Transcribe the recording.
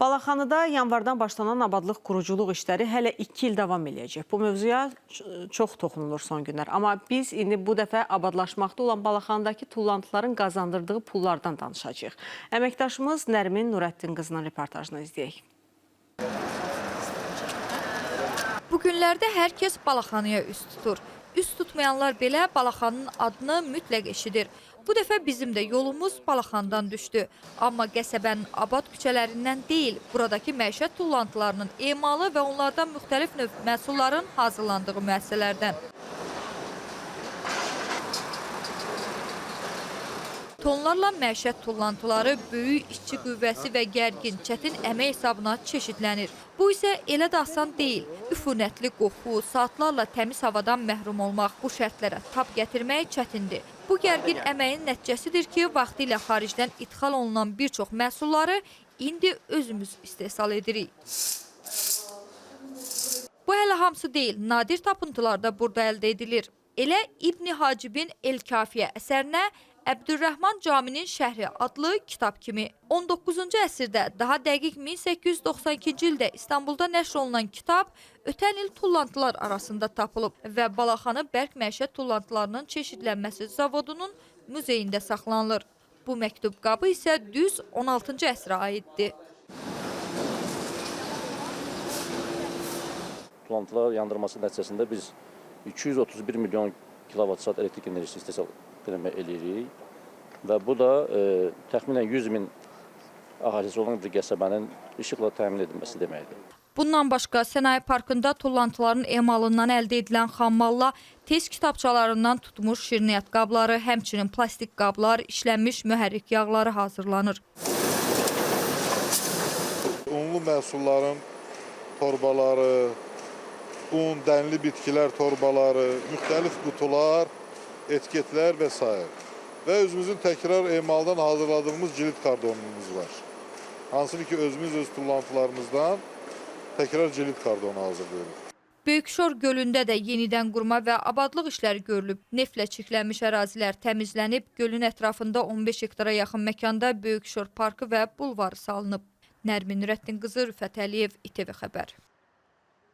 Balaxanıda yanvardan başlanan abadlıq quruculuq işləri hələ 2 il davam eləyəcək. Bu mövzuya çox toxunulur son günlər. Amma biz indi bu dəfə abadlaşmaqda olan Balaxanıdakı tullantıların qazandırdığı pullardan danışacağıq. Əməkdaşımız Nərmin Nurəddin qızının reportajını izləyək. Bu günlərdə hər kəs Balaxanıya üst tutur. Üst tutmayanlar belə Balaxanın adını mütləq eşidir. Bu dəfə bizim də yolumuz Balaxandan düşdü. Amma qəsəbənin abad küçələrindən deyil, buradakı məişət tullantılarının emalı və onlardan müxtəlif növ məhsulların hazırlandığı müəssisələrdən. Tonlarla məişət tullantıları böyük işçi qüvvəsi və gərgin, çətin əmək hesabına çeşidlənir. Bu isə elə də asan deyil. Üfunətli qoxu, saatlarla təmiz havadan məhrum olmaq, bu şərtlərə tab gətirmək çətindir. Bu gərgin əməyin nəticəsidir ki, vaxtilə xaricdən ixal olunan bir çox məhsulları indi özümüz istehsal edirik. Bu hələ hamısı deyil. Nadir tapıntılar da burada əldə edilir. Elə İbn Hacibin El Kafiyə əsərinə Əbdürrəhman Caminin Şəhri adlı kitab kimi 19-cu əsrdə, daha dəqiq 1892-ci ildə İstanbulda nəşr olunan kitab ötən il tullantılar arasında tapılıb və Balaxanı Bərk Məişət Tullantılarının Çeşidlənməsi Zavodunun muzeyində saxlanılır. Bu məktub qabı isə düz 16-cı əsrə aiddir. Tullantılar yandırması nəticəsində biz 231 milyon kilovat saat elektrik enerjisi istehsal eləmə eləyirik və bu da e, təxminən 100 min əhalisi olan bir qəsəbənin işıqla təmin edilməsi deməkdir. Bundan başqa sənaye parkında tullantıların emalından əldə edilən xammalla test kitabçalarından tutmuş şirniyyat qabları, həmçinin plastik qablar, işlənmiş mühərrik yağları hazırlanır. Unlu məhsulların torbaları, un, dənli bitkilər torbaları, müxtəlif qutular, etiketlər və s. Və özümüzün təkrar emaldan hazırladığımız cilt kardonumuz var. Hansını ki özümüz öz tullantılarımızdan təkrar cilt kardonu hazırlıyoruz. Böyükşor gölündə də yenidən qurma və abadlıq işləri görülüb. Neftlə çirklənmiş ərazilər təmizlənib, gölün ətrafında 15 hektara yaxın məkanda Böyükşor parkı və bulvarı salınıb. Nərmin Nürəddin qızı Rüfət Əliyev, İTV xəbər.